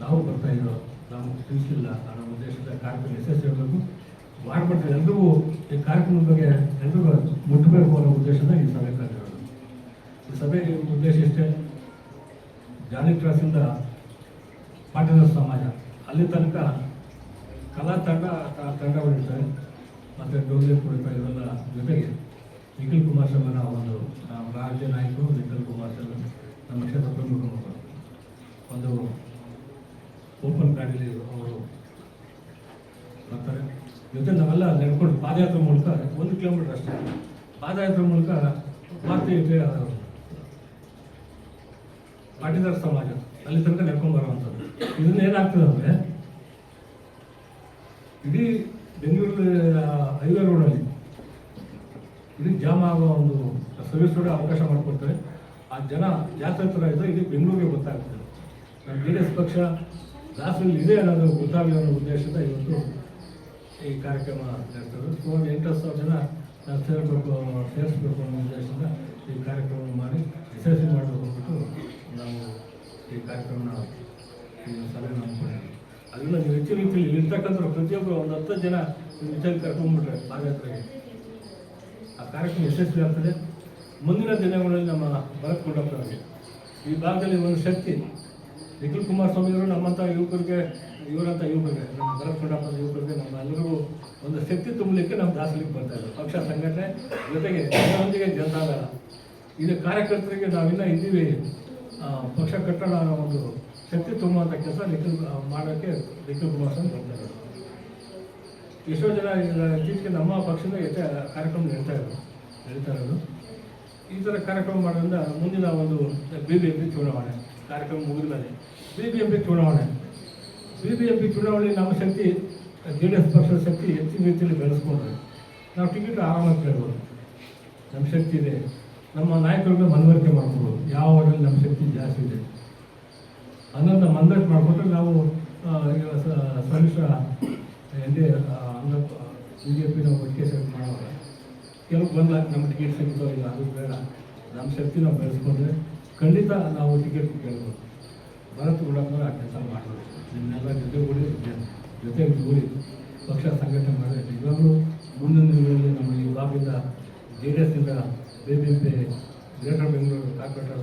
ನಾವು ಬರ್ತಾ ಇದ್ದೋ ನಾವು ತಿಳಿಸಿಲ್ಲ ಅನ್ನೋ ಉದ್ದೇಶದ ಕಾರ್ಯಕ್ರಮ ಯಶಸ್ವಿ ಆಗಬೇಕು. ಮಾಡ್ಬಿಟ್ರೆ ಎಲ್ಲರೂ ಈ ಕಾರ್ಯಕ್ರಮದ ಬಗ್ಗೆ ಎಲ್ರಿಗೂ ಮುಟ್ಟಬೇಕು ಅನ್ನೋ ಉದ್ದೇಶದ ಈ ಸಭೆ ಕರೆದಿರೋದು. ಈ ಸಭೆ ಉದ್ದೇಶ ಇಷ್ಟೇ. ಜಾಲಿ ಕ್ರಾಸಿಂದ ಪಾಠದ ಸಮಾಜ. ಅಲ್ಲಿ ತನಕ ಕಲಾ ತಂಡ ತಂಡ ತಂಡಗಳಿರ್ತವೆ ಮತ್ತು ಡೋಲಿ ಕುಡಿತ ಇವೆಲ್ಲ ಜೊತೆಗೆ ನಿಖಿಲ್ ಕುಮಾರ್ ಶರ್ಮನ ಒಂದು ರಾಜ್ಯ ನಾಯಕರು ನಿಖಿಲ್ ಕುಮಾರ್ ಶರ್ಮ ನಮ್ಮ ಕ್ಷೇತ್ರ ಪ್ರಮುಖ ಒಂದು ಓಪನ್ ಗಾಡಿಯಲ್ಲಿ ಅವರು ಬರ್ತಾರೆ. ಜೊತೆ ನಾವೆಲ್ಲ ನಡ್ಕೊಂಡು ಪಾದಯಾತ್ರೆ ಮೂಲಕ ಒಂದು ಕಿಲೋಮೀಟರ್ ಅಷ್ಟೇ. ಪಾದಯಾತ್ರೆ ಮೂಲಕ ಭಾರತೀಯ ಪಾಟಿದಾರ ಸಮಾಜ ಅಲ್ಲಿ ತನಕ ನಡ್ಕೊಂಡು ಬರುವಂಥದ್ದು. ಇದನ್ನ ಏನಾಗ್ತದೆ ಅಂದರೆ ಇಡೀ ಬೆಂಗಳೂರು ಹೈವೇ ರೋಡಲ್ಲಿ ಇಡೀ ಜಾಮ್ ಆಗೋ ಒಂದು ಸರ್ವಿಸ್ ರೋಡ್ ಅವಕಾಶ ಮಾಡಿಕೊಡ್ತಾರೆ. ಆ ಜನ ಜಾತ್ರೆ ಥರ ಇದ್ದರೆ ಇಡೀ ಬೆಂಗಳೂರಿಗೆ ಗೊತ್ತಾಗ್ತದೆ ನಮ್ಮ ಜೆ ಡಿ ಎಸ್ ಪಕ್ಷ ದಾಸರಲ್ಲಿ ಇದೆ ಅನ್ನೋದು ಗೊತ್ತಾಗಲಿ ಅನ್ನೋ ಉದ್ದೇಶದ ಇವತ್ತು ಈ ಕಾರ್ಯಕ್ರಮ ನಡೆಸ್ತದೆ ಸುಮಾರು ಎಂಟು ಸಾವಿರ ಜನ ಸೇರಬೇಕು ಸೇರಿಸ್ಬೇಕು ಅನ್ನೋ ಉದ್ದೇಶದಿಂದ ಈ ಕಾರ್ಯಕ್ರಮ ಮಾಡಿ ಯಶಸ್ವಿ ಮಾಡಬೇಕು ಅಂದ್ಬಿಟ್ಟು ನಾವು ಈ ಕಾರ್ಯಕ್ರಮನ ಈ ಸಲಹೆ ಹಮ್ಮಿಕೊಂಡಿದ್ದೀವಿ. ಅದರಿಂದ ನೀವು ಹೆಚ್ಚು ರೀತಿಯಲ್ಲಿ ಇರ್ತಕ್ಕಂಥ ಪ್ರತಿಯೊಬ್ಬರು ಒಂದು ಹತ್ತು ಜನ ವಿಚಾರ ಕರ್ಕೊಂಡ್ಬಿಟ್ರೆ ಪಾದಯಾತ್ರೆಗೆ. ಆ ಕಾರ್ಯಕ್ರಮ ಯಶಸ್ವಿ ಆಗ್ತದೆ. ಮುಂದಿನ ದಿನಗಳಲ್ಲಿ ನಮ್ಮ ಬರಕ್ಕೆ ಕೊಡೋಕ್ಕಾಗಿ ಈ ಭಾಗದಲ್ಲಿ ಒಂದು ಶಕ್ತಿ ನಿಖಿಲ್ ಕುಮಾರಸ್ವಾಮಿಯವರು ನಮ್ಮಂಥ ಯುವಕರಿಗೆ ಇವರಂಥ ಯುವಕರಿಗೆ, ನಮ್ಮ ಭರತ್ ಕೊಂಡಪ್ಪನ ಯುವಕರಿಗೆ ನಮ್ಮ ಎಲ್ಲರಿಗೂ ಒಂದು ಶಕ್ತಿ ತುಂಬಲಿಕ್ಕೆ ನಮ್ಮ ದಾಸಲಿಕ್ಕೆ ಬರ್ತಾ ಪಕ್ಷ, ಸಂಘಟನೆ ಜೊತೆಗೆ ಜನರೊಂದಿಗೆ ಜನತಾದಳ ಇದು ಕಾರ್ಯಕರ್ತರಿಗೆ ನಾವಿನ್ನ ಇದ್ದೀವಿ. ಪಕ್ಷ ಕಟ್ಟಡ ಅನ್ನೋ ಒಂದು ಶಕ್ತಿ ತುಂಬುವಂಥ ಕೆಲಸ ನಿಖಿಲ್ ಮಾಡೋಕ್ಕೆ ನಿಖಿಲ್ ಕುಮಾರಸ್ವಾಮಿ ಬರ್ತಾ ಇದ್ದಾರೆ. ಎಷ್ಟೋ ಜನ ಇತ್ತೀಚೆಗೆ ನಮ್ಮ ಪಕ್ಷದ ಎಷ್ಟೇ ಕಾರ್ಯಕ್ರಮ ನಡೀತಾ ಇರೋದು ನಡೀತಾ ಇರೋದು. ಈ ಥರ ಕಾರ್ಯಕ್ರಮ ಮಾಡೋದ್ರಿಂದ ಮುಂದಿನ ಒಂದು ಬಿ ಬಿ ಎಂ ಚುನಾವಣೆ. ಕಾರ್ಯಕ್ರಮ ಮುಗಿದ ಮೇಲೆ ಬಿ ಬಿ ಎಂ ಪಿ ಚುನಾವಣೆ. ಬಿ ಬಿ ಎಂ ಪಿ ಚುನಾವಣೆ ನಮ್ಮ ಶಕ್ತಿ, ಜೆ ಡಿ ಎಸ್ ಪಕ್ಷದ ಶಕ್ತಿ ಹೆಚ್ಚಿನ ರೀತಿಯಲ್ಲಿ ಬೆಳೆಸ್ಕೊಂಡ್ರೆ ನಾವು ಟಿಕೆಟ್ ಆರಾಮಾಗಿ ಕೇಳ್ಬೋದು ನಮ್ಮ ಶಕ್ತಿ ಇದೆ. ನಮ್ಮ ನಾಯಕರನ್ನು ಮನವರಿಕೆ ಮಾಡ್ಕೊಬೋದು. ಯಾವ ವಾರ್ಡಲ್ಲಿ ನಮ್ಮ ಶಕ್ತಿ ಜಾಸ್ತಿ ಇದೆ. ಅನ್ನೋದನ್ನ ಮನವರಿಕೆ ಮಾಡಿಕೊಟ್ರೆ ನಾವು ಸಮ್ಮಿಶ್ರ ಎನ್ ಡಿ ಅಂಗ ಬಿ ಜೆ ಪಿ ನಾವು ಒಟ್ಟಿಗೆ ಸೆಲೆಕ್ಟ್ ಮಾಡುವಾಗ ಕೆಲವು ಬಂದಾಗ ನಮ್ಮ ಟಿಕೆಟ್ ಸಿಗ್ತೋ ಇಲ್ಲ, ಅದು ಬೇಡ. ನಮ್ಮ ಶಕ್ತಿ ನಾವು ಬೆಳೆಸ್ಕೊಂಡ್ರೆ ಖಂಡಿತ ನಾವು ಟಿಕೆಟ್ ಕೇಳ್ಬೋದು ಭರತ್ ಗುಡಪ್ಪನವ್ರು ಆ ಕೆಲಸ ಮಾಡ್ಬೋದು. ನಿಮ್ಮೆಲ್ಲ ಜೊತೆಗೂಡಿ ಜ- ಜೊತೆಗೆ ಕೂಡಿ ಪಕ್ಷ ಸಂಘಟನೆ ಮಾಡಿದ್ರೆ ನಿಜವಾಗ್ಲೂ ಮುಂದಿನ ದಿನಗಳಲ್ಲಿ ನಮ್ಮ ಈ ಭಾಗದಿಂದ J D ಎಸ್ನಿಂದ B B P greater Bengaluru corporator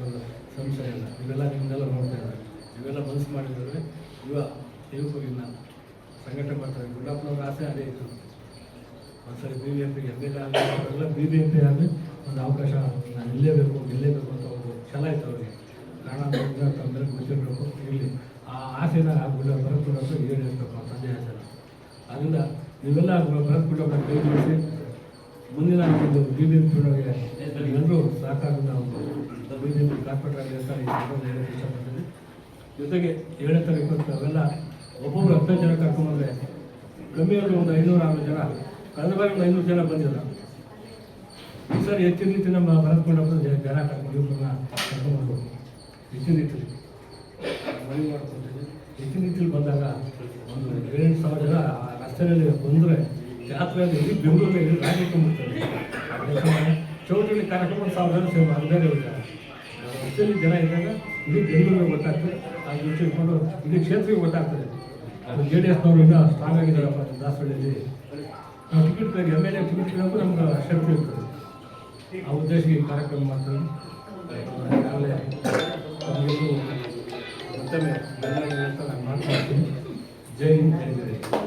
ಸಂಶಯ ಇಲ್ಲ ಇವೆಲ್ಲ ನಿಮ್ಮನ್ನೆಲ್ಲ ನೋಡ್ತಾ ಇದ್ದಾರೆ. ಇವೆಲ್ಲ ಮನಸ್ಸು ಮಾಡಿದ್ರೆ ಯುವ ಯುವಕರಿನ್ನ ಸಂಘಟನೆ ಮಾಡ್ತಾರೆ. ಗುಡ್ಡಪ್ಪನವ್ರ ಆಸೆ ಅದೇ ಇತ್ತು. ಒಂದ್ಸರಿ B B M P M L ಆಗಲಿ ಬಿ ಬಿ ಎಂ ಪಿ ಆಗಲಿ ಒಂದು ಅವಕಾಶ ನಾನು ಇಲ್ಲೇಬೇಕು, ಗೆಲ್ಲೇಬೇಕು ಅಂತ ಛಲ ಇತ್ತು ಅವರಿಗೆ ಕಾರಣ ತಂದರೆ ಗೊತ್ತಿರಬೇಕು ಇಲ್ಲಿ ಆ ಆಸೆನ ಆ ಗುಡ್ಡ ಗುಡಪ್ಪ ಈಡೇರಿಸಬೇಕು ಅಂತ ತಂದೆ ಆಸೆನ. ಅದರಿಂದ ನೀವೆಲ್ಲ ಗುಡಪ್ಪ ಕೈ ಜೋಡಿಸಿ ಮುಂದಿನ ಒಂದು ಬಿ ಬಿ ಎಂ ಪಿ ಒಳಗೆ ಎಲ್ಲರೂ ಸಹಕಾರದಿಂದ ಒಂದು ಬಿ ಜೆ ಪಿ ಕಾರ್ಪೊರೇಟರ್ ಆಗಲಿ ಅಂತ ಈ ಸಂದರ್ಭದಲ್ಲಿ ಹೇಳಕ್ಕೆ ಇಷ್ಟಪಡ್ತೀನಿ. ಜೊತೆಗೆ ಏಳನೇ ತಾರೀಕು ಅವೆಲ್ಲ ಒಬ್ಬೊಬ್ಬರು ಹತ್ತು ಜನ ಕರ್ಕೊಂಡ್ರೆ ಕಮ್ಮಿ ಅಂದ್ರೆ ಒಂದು ಐನೂರು ಆರು ಜನ. ಕಳೆದ ಬಾರಿ ಒಂದು ಐನೂರು ಜನ ಬಂದಿಲ್ಲ ಸರಿ ಹೆಚ್ಚಿನ ರೀತಿ ನಮ್ಮ ಬರೆದುಕೊಂಡಪ್ಪ ಜನ ಕರ್ಕೊಂಡು ಯುವಕರನ್ನ ಕರ್ಕೊಂಡ್ಬರ್ಬೇಕು ಹೆಚ್ಚಿನ ರೀತಿಯಲ್ಲಿ ಮನವಿ ಮಾಡ್ಕೊತೀವಿ ಹೆಚ್ಚಿನ ರೀತಿಯಲ್ಲಿ ಬಂದಾಗ ಒಂದು ಏಳೆಂಟು ಸಾವಿರ ಜನ ಆ ರಸ್ತೆಯಲ್ಲಿ ಬಂದರೆ ಜಾತ್ರೆಯಲ್ಲಿ ಇಡೀ ಬೆಂಗಳೂರಿನಲ್ಲಿ ರಾಜ್ಯ ತುಂಬಿರ್ತಾರೆ ಚೌಟರಿ ಕಾರ್ಯಕ್ರಮ ಒಂದು ಸಾವಿರ ಜನ ಸೇವೆ ಅಂದರೆ ಬೇರೆ ರಸ್ತೆಯಲ್ಲಿ ಜನ ಇದ್ದಾಗ ಇಡೀ ಬೆಂಗಳೂರಿಗೆ ಗೊತ್ತಾಗ್ತದೆ ಆ ದೃಷ್ಟಿ ಇಟ್ಕೊಂಡು ಇಡೀ ಕ್ಷೇತ್ರಕ್ಕೆ ಗೊತ್ತಾಗ್ತದೆ ಅದು ಜೆ ಡಿ ಎಸ್ನವರು ಇನ್ನೂ ಸ್ಟ್ರಾಂಗ್ ಆಗಿದ್ದಾರಪ್ಪ ದಾಸಹಳ್ಳಿಯಲ್ಲಿ ನಾವು ticket M L A ticket ಕೇಳೋದು ನಮ್ಗೆ ಶಕ್ತಿ ಇರ್ತದೆ ఆ ఉద్దేశం ఈ కార్యక్రమం మాత్రం మొత్తమే. జై జై.